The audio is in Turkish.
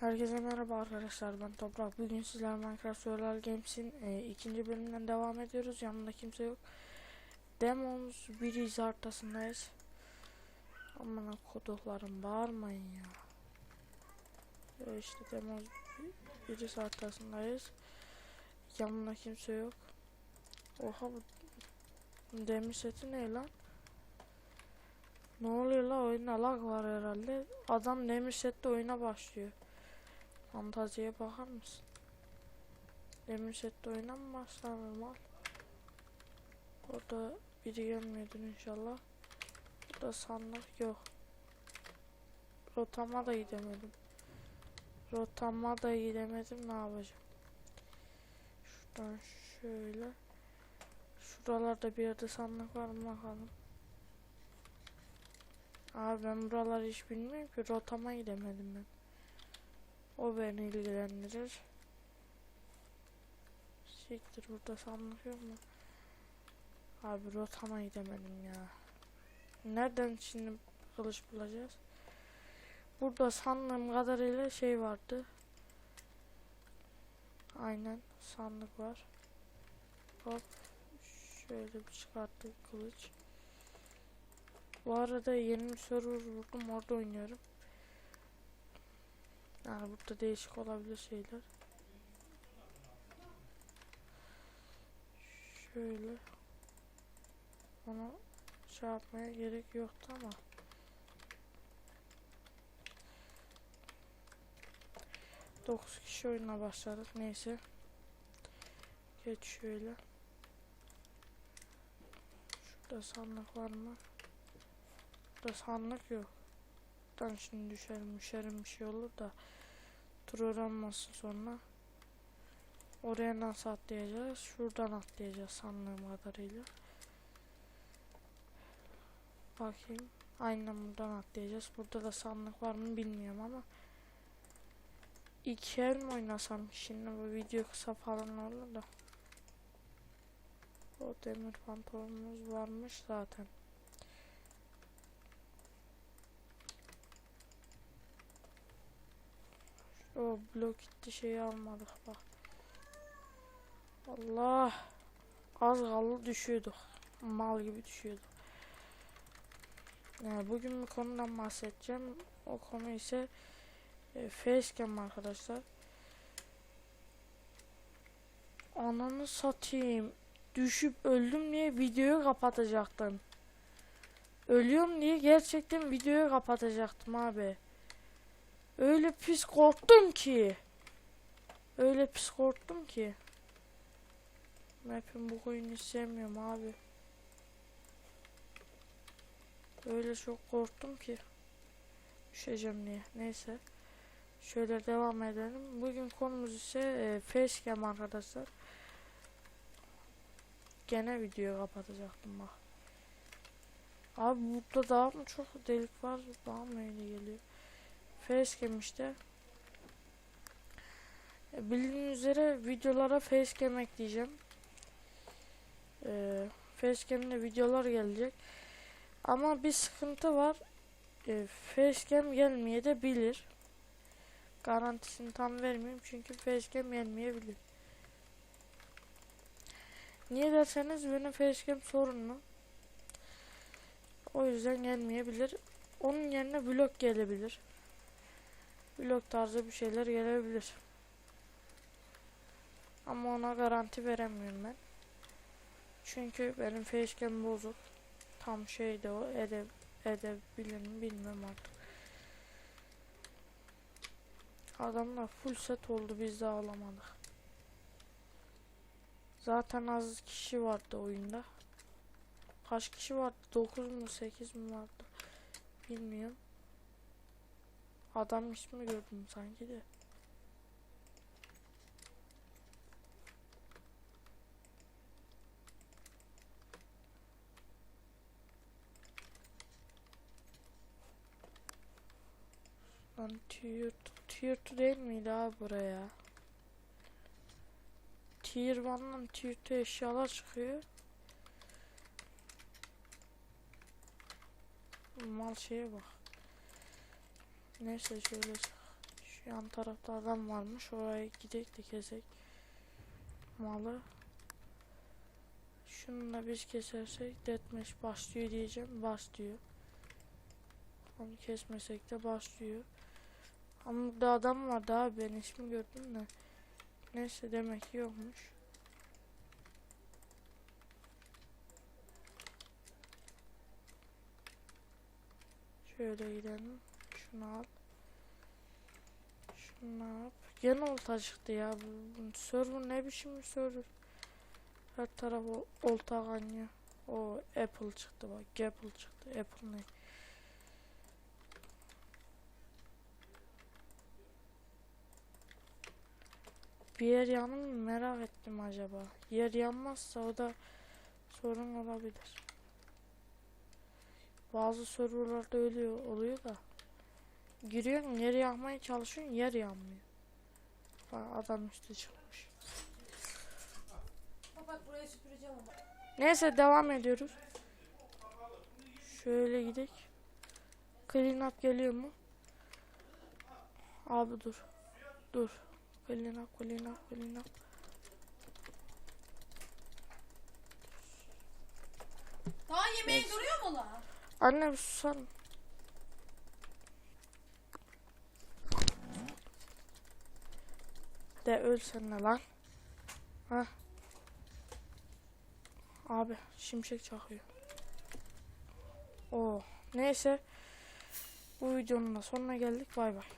Herkese merhaba arkadaşlar ben Toprak. Bugün sizler Minecraft Survival Games'in e, ikinci bölümünden devam ediyoruz. Yanımda kimse yok. Demons bir haritasındayız. Aman koduklarım bağırmayın ya. E, işte Demons bir haritasındayız. Yanımda kimse yok. Oha bu demir seti ne lan? Ne oluyor la oyunda lag var herhalde. Adam demir sette oyuna başlıyor. Fantaziye bakar mısın? Demir sette oyuna mı başlar normal? Orada biri gelmiyordur inşallah. Burada sandık yok. Rotama da gidemedim. Rotama da gidemedim ne yapacağım? Şuradan şöyle. Şuralarda bir yerde sandık var mı bakalım. Abi ben buraları hiç bilmiyorum ki rotama gidemedim ben. O beni ilgilendirir. Siktir burada sandık mu? Abi rotama gidemedim ya. Nereden şimdi kılıç bulacağız? Burada sandığım kadarıyla şey vardı. Aynen sandık var. Hop. Şöyle bir çıkarttık kılıç. Bu arada yeni bir server buldum orada oynuyorum. Yani burada değişik olabilir şeyler. Şöyle. Onu şey yapmaya gerek yoktu ama. Dokuz kişi oyuna başladık. Neyse. Geç şöyle. Şurada sandık var mı? Burada sandık yok. Buradan şimdi düşerim düşerim bir şey olur da. Tur öğrenmesin sonra. Oraya nasıl atlayacağız? Şuradan atlayacağız sandığım kadarıyla. Bakayım. Aynen buradan atlayacağız. Burada da sandık var mı bilmiyorum ama. İki el mi oynasam? Şimdi bu video kısa falan olur da. O demir pantolonumuz varmış zaten. O blok gitti şeyi almadık bak. Allah. Az kaldı düşüyorduk. Mal gibi düşüyorduk. Yani bugün bir konudan bahsedeceğim. O konu ise e, facecam arkadaşlar. Ananı satayım. Düşüp öldüm diye videoyu kapatacaktım. Ölüyorum diye gerçekten videoyu kapatacaktım abi. Öyle pis korktum ki. Öyle pis korktum ki. Map'in bu oyunu sevmiyorum abi. Öyle çok korktum ki. Düşeceğim diye. Neyse. Şöyle devam edelim. Bugün konumuz ise e, facecam arkadaşlar. Gene videoyu kapatacaktım bak. Abi burada daha mı çok delik var? Daha mı öyle geliyor? Facecam işte. Bildiğiniz üzere videolara facecam ekleyeceğim. E, facecam'de videolar gelecek. Ama bir sıkıntı var. E, facecam gelmeye de bilir. Garantisini tam vermeyeyim çünkü facecam gelmeyebilir. Niye derseniz benim facecam sorunlu. O yüzden gelmeyebilir. Onun yerine blok gelebilir vlog tarzı bir şeyler gelebilir. Ama ona garanti veremiyorum ben. Çünkü benim facecam bozuk. Tam şeyde o ede edebilir mi bilmem artık. Adamlar full set oldu biz de alamadık. Zaten az kişi vardı oyunda. Kaç kişi vardı? 9 mu 8 mi vardı? Bilmiyorum. Adam ismi gördüm sanki de. Lan tier, tier 2 değil miydi abi buraya? Tier 1'dan tier 2 eşyalar çıkıyor. Mal şeye bak. Neyse şöyle Şu yan tarafta adam varmış. Oraya gidek de kesek. Malı. Şunu da biz kesersek deathmatch başlıyor diyeceğim. Başlıyor. Onu kesmesek de başlıyor. Ama burada adam vardı abi ben ismi gördüm de. Neyse demek ki yokmuş. Şöyle gidelim. Şunu al. Şunu yap? Gene olta çıktı ya. Bu, bu server ne biçim bir server? Her taraf o- olta kaynıyor. O Apple çıktı bak. Apple çıktı. Apple ne? Bir yer yanır mı merak ettim acaba. Yer yanmazsa o da sorun olabilir. Bazı serverlarda öyle oluyor da. Giriyorsun yer yakmaya çalışıyorsun yer yanmıyor. Bak adam üstü çıkmış. Bak bak burayı süpüreceğim ama. Neyse devam ediyoruz. Şöyle gidelim. Clean up geliyor mu? Abi dur. Dur. Clean up, clean up, clean up. Daha yemeği Neyse. duruyor mu la? Anne bir susar mı? De öl sen de lan. Hah. Abi şimşek çakıyor. Oo. Neyse. Bu videonun da sonuna geldik. Bay bay.